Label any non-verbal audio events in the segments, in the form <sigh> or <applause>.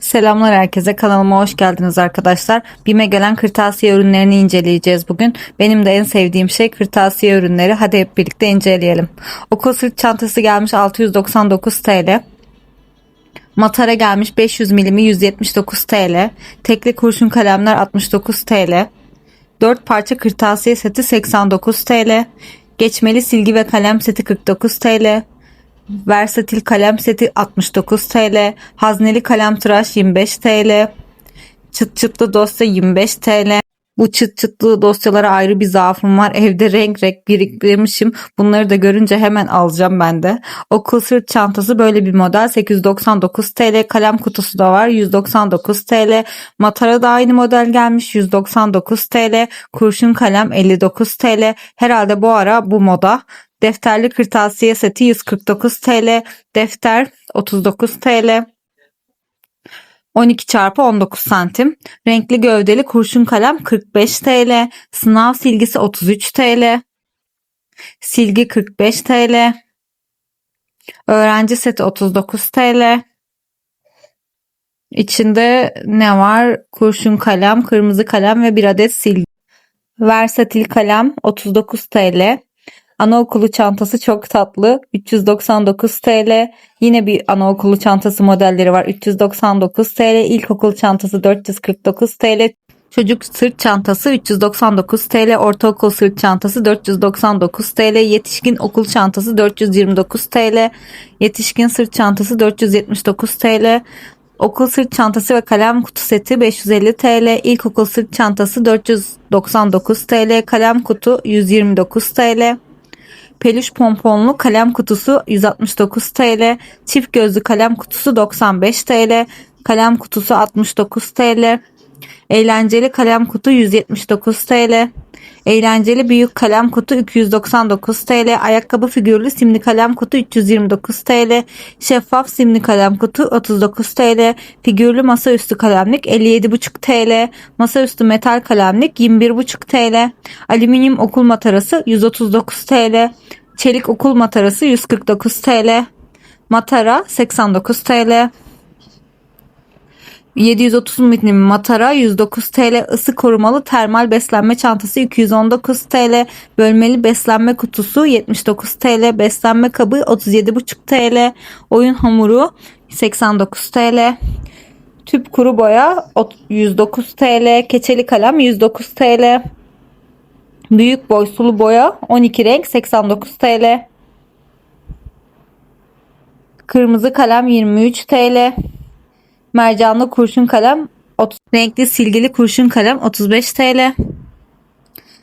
Selamlar herkese kanalıma hoş geldiniz arkadaşlar. BİM'e gelen kırtasiye ürünlerini inceleyeceğiz bugün. Benim de en sevdiğim şey kırtasiye ürünleri. Hadi hep birlikte inceleyelim. Okul sırt çantası gelmiş 699 TL. Matara gelmiş 500 milimi 179 TL. Tekli kurşun kalemler 69 TL. 4 parça kırtasiye seti 89 TL. Geçmeli silgi ve kalem seti 49 TL. Versatil kalem seti 69 TL. Hazneli kalem tıraş 25 TL. Çıt çıtlı dosya 25 TL. Bu çıt çıtlı dosyalara ayrı bir zaafım var. Evde renk renk biriktirmişim. Bunları da görünce hemen alacağım ben de. Okul sırt çantası böyle bir model. 899 TL. Kalem kutusu da var. 199 TL. Matara da aynı model gelmiş. 199 TL. Kurşun kalem 59 TL. Herhalde bu ara bu moda. Defterli kırtasiye seti 149 TL. Defter 39 TL. 12 çarpı 19 santim. Renkli gövdeli kurşun kalem 45 TL. Sınav silgisi 33 TL. Silgi 45 TL. Öğrenci seti 39 TL. İçinde ne var? Kurşun kalem, kırmızı kalem ve bir adet silgi. Versatil kalem 39 TL. Anaokulu çantası çok tatlı. 399 TL. Yine bir anaokulu çantası modelleri var. 399 TL. İlkokul çantası 449 TL. Çocuk sırt çantası 399 TL, ortaokul sırt çantası 499 TL, yetişkin okul çantası 429 TL, yetişkin sırt çantası 479 TL, okul sırt çantası ve kalem kutu seti 550 TL, ilkokul sırt çantası 499 TL, kalem kutu 129 TL. Peluş pomponlu kalem kutusu 169 TL. Çift gözlü kalem kutusu 95 TL. Kalem kutusu 69 TL. Eğlenceli kalem kutu 179 TL. Eğlenceli büyük kalem kutu 299 TL. Ayakkabı figürlü simli kalem kutu 329 TL. Şeffaf simli kalem kutu 39 TL. Figürlü masaüstü kalemlik 57,5 TL. Masaüstü metal kalemlik 21,5 TL. Alüminyum okul matarası 139 TL. Çelik okul matarası 149 TL. Matara 89 TL. 730 milim matara 109 TL ısı korumalı termal beslenme çantası 219 TL bölmeli beslenme kutusu 79 TL beslenme kabı 37,5 TL oyun hamuru 89 TL tüp kuru boya 109 TL keçeli kalem 109 TL büyük boy sulu boya 12 renk 89 TL kırmızı kalem 23 TL Mercanlı kurşun kalem 30, renkli silgili kurşun kalem 35 TL.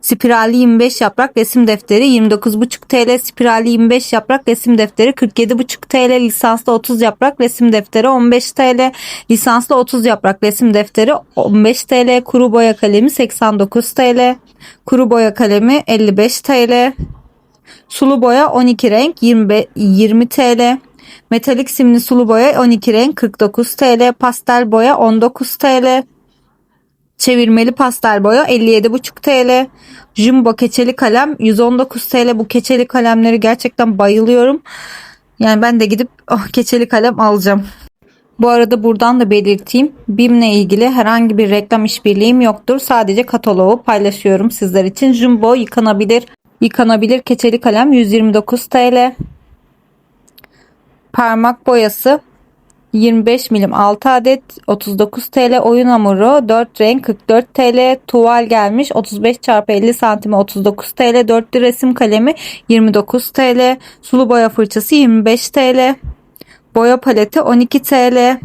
Spiralli 25 yaprak resim defteri 29,5 TL. Spiralli 25 yaprak resim defteri 47,5 TL. Lisanslı 30 yaprak resim defteri 15 TL. Lisanslı 30 yaprak resim defteri 15 TL. Kuru boya kalemi 89 TL. Kuru boya kalemi 55 TL. Sulu boya 12 renk 20, 20 TL. Metalik simli sulu boya 12 renk 49 TL. Pastel boya 19 TL. Çevirmeli pastel boya 57,5 TL. Jumbo keçeli kalem 119 TL. Bu keçeli kalemleri gerçekten bayılıyorum. Yani ben de gidip oh, keçeli kalem alacağım. Bu arada buradan da belirteyim. BİM'le ilgili herhangi bir reklam işbirliğim yoktur. Sadece kataloğu paylaşıyorum sizler için. Jumbo yıkanabilir yıkanabilir keçeli kalem 129 TL. Parmak boyası 25 milim 6 adet 39 TL oyun hamuru 4 renk 44 TL tuval gelmiş 35 çarpı 50 santime 39 TL 4 resim kalemi 29 TL sulu boya fırçası 25 TL boya paleti 12 TL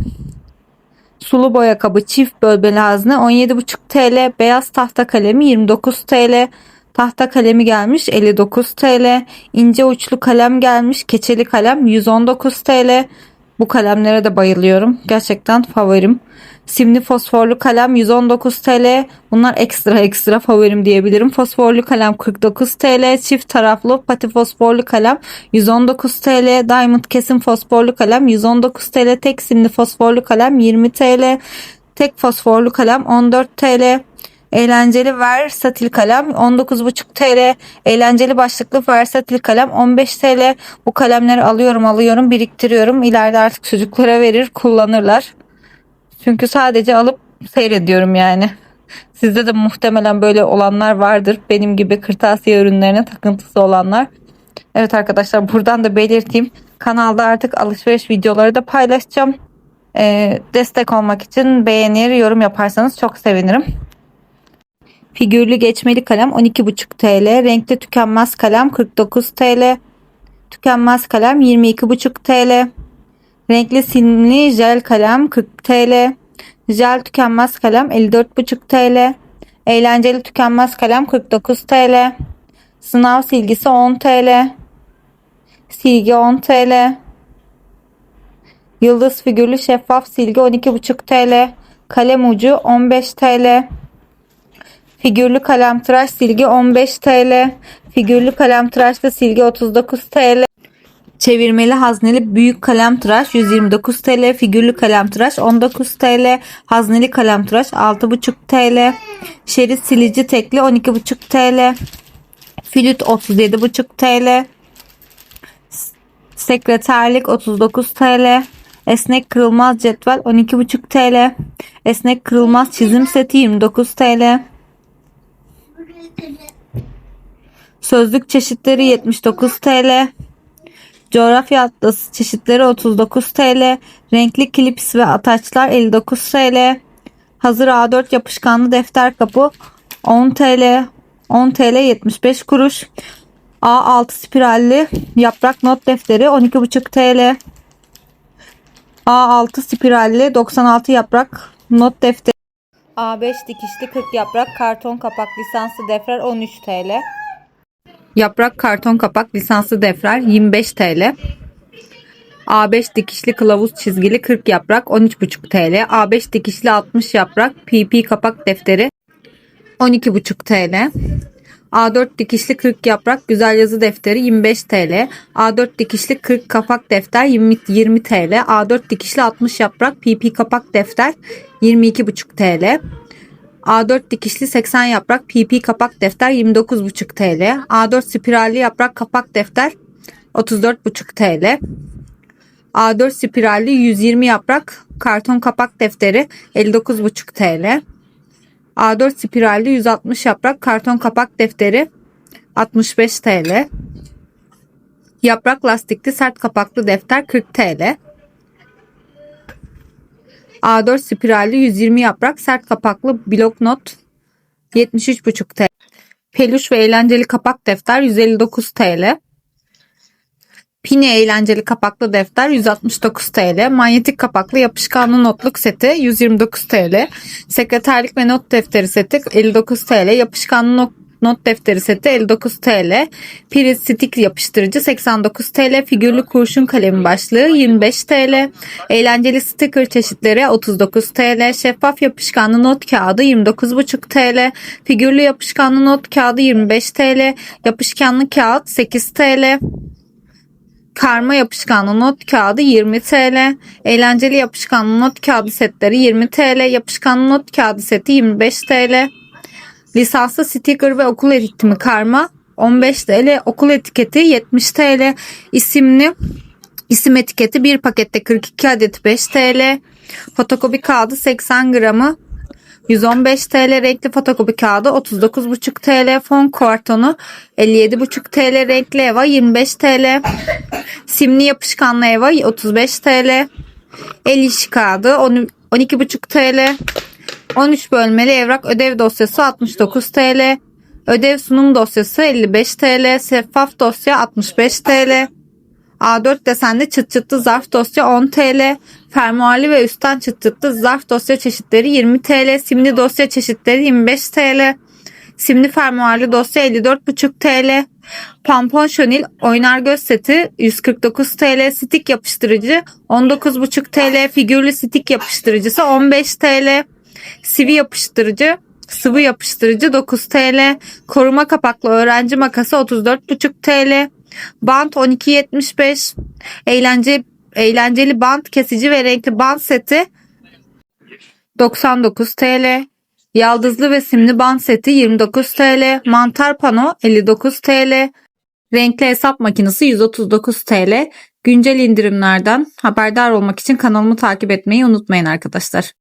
sulu boya kabı çift bölmeli hazne 17,5 TL beyaz tahta kalemi 29 TL Tahta kalemi gelmiş 59 TL. İnce uçlu kalem gelmiş. Keçeli kalem 119 TL. Bu kalemlere de bayılıyorum. Gerçekten favorim. Simli fosforlu kalem 119 TL. Bunlar ekstra ekstra favorim diyebilirim. Fosforlu kalem 49 TL. Çift taraflı pati fosforlu kalem 119 TL. Diamond kesim fosforlu kalem 119 TL. Tek simli fosforlu kalem 20 TL. Tek fosforlu kalem 14 TL. Eğlenceli versatil kalem 19,5 TL. Eğlenceli başlıklı versatil kalem 15 TL. Bu kalemleri alıyorum alıyorum biriktiriyorum. İleride artık çocuklara verir kullanırlar. Çünkü sadece alıp seyrediyorum yani. <laughs> Sizde de muhtemelen böyle olanlar vardır. Benim gibi kırtasiye ürünlerine takıntısı olanlar. Evet arkadaşlar buradan da belirteyim. Kanalda artık alışveriş videoları da paylaşacağım. Ee, destek olmak için beğenir, yorum yaparsanız çok sevinirim. Figürlü geçmeli kalem 12,5 TL. Renkli tükenmez kalem 49 TL. Tükenmez kalem 22,5 TL. Renkli simli jel kalem 40 TL. Jel tükenmez kalem 54,5 TL. Eğlenceli tükenmez kalem 49 TL. Sınav silgisi 10 TL. Silgi 10 TL. Yıldız figürlü şeffaf silgi 12,5 TL. Kalem ucu 15 TL. Figürlü kalem tıraş silgi 15 TL. Figürlü kalem tıraşlı silgi 39 TL. Çevirmeli hazneli büyük kalem tıraş 129 TL. Figürlü kalem tıraş 19 TL. Hazneli kalem tıraş 6,5 TL. Şerit silici tekli 12,5 TL. Flüt 37,5 TL. Sekreterlik 39 TL. Esnek kırılmaz cetvel 12,5 TL. Esnek kırılmaz çizim seti 29 TL. Sözlük çeşitleri 79 TL. Coğrafya atlası çeşitleri 39 TL. Renkli klips ve ataçlar 59 TL. Hazır A4 yapışkanlı defter kapı 10 TL. 10 TL 75 kuruş. A6 spiralli yaprak not defteri 12,5 TL. A6 spiralli 96 yaprak not defteri. A5 dikişli 40 yaprak karton kapak lisanslı defter 13 TL. Yaprak karton kapak lisanslı defter 25 TL. A5 dikişli kılavuz çizgili 40 yaprak 13,5 TL. A5 dikişli 60 yaprak PP kapak defteri 12,5 TL. A4 dikişli 40 yaprak güzel yazı defteri 25 TL. A4 dikişli 40 kapak defter 20, 20 TL. A4 dikişli 60 yaprak PP kapak defter 22,5 TL. A4 dikişli 80 yaprak PP kapak defter 29,5 TL. A4 spiralli yaprak kapak defter 34,5 TL. A4 spiralli 120 yaprak karton kapak defteri 59,5 TL. A4 spiralli 160 yaprak karton kapak defteri 65 TL. Yaprak lastikli sert kapaklı defter 40 TL. A4 spiralli 120 yaprak sert kapaklı bloknot 73,5 TL. Peluş ve eğlenceli kapak defter 159 TL. Pini eğlenceli kapaklı defter 169 TL. Manyetik kapaklı yapışkanlı notluk seti 129 TL. Sekreterlik ve not defteri seti 59 TL. Yapışkanlı not Not defteri seti 59 TL. Priz stick yapıştırıcı 89 TL. Figürlü kurşun kalemi başlığı 25 TL. Eğlenceli sticker çeşitleri 39 TL. Şeffaf yapışkanlı not kağıdı 29,5 TL. Figürlü yapışkanlı not kağıdı 25 TL. Yapışkanlı kağıt 8 TL. Karma yapışkanlı not kağıdı 20 TL. Eğlenceli yapışkanlı not kağıdı setleri 20 TL. Yapışkanlı not kağıdı seti 25 TL. Lisanslı sticker ve okul eğitimi karma 15 TL. Okul etiketi 70 TL. İsimli isim etiketi bir pakette 42 adet 5 TL. Fotokopi kağıdı 80 gramı 115 TL renkli fotokopi kağıdı 39,5 TL fon kartonu 57,5 TL renkli eva 25 TL simli yapışkanlı eva 35 TL el işi kağıdı 10 12,5 TL 13 bölmeli evrak ödev dosyası 69 TL ödev sunum dosyası 55 TL şeffaf dosya 65 TL A4 desenli çıt çıtlı zarf dosya 10 TL. Fermuarlı ve üstten çıt çıtlı zarf dosya çeşitleri 20 TL. Simli dosya çeşitleri 25 TL. Simli fermuarlı dosya 54,5 TL. Pampon şönil oynar göz seti 149 TL. Stik yapıştırıcı 19,5 TL. Figürlü stik yapıştırıcısı 15 TL. Sivi yapıştırıcı Sıvı yapıştırıcı 9 TL. Koruma kapaklı öğrenci makası 34,5 TL. Bant 12.75. Eğlence eğlenceli bant kesici ve renkli bant seti 99 TL. Yaldızlı ve simli bant seti 29 TL. Mantar pano 59 TL. Renkli hesap makinesi 139 TL. Güncel indirimlerden haberdar olmak için kanalımı takip etmeyi unutmayın arkadaşlar.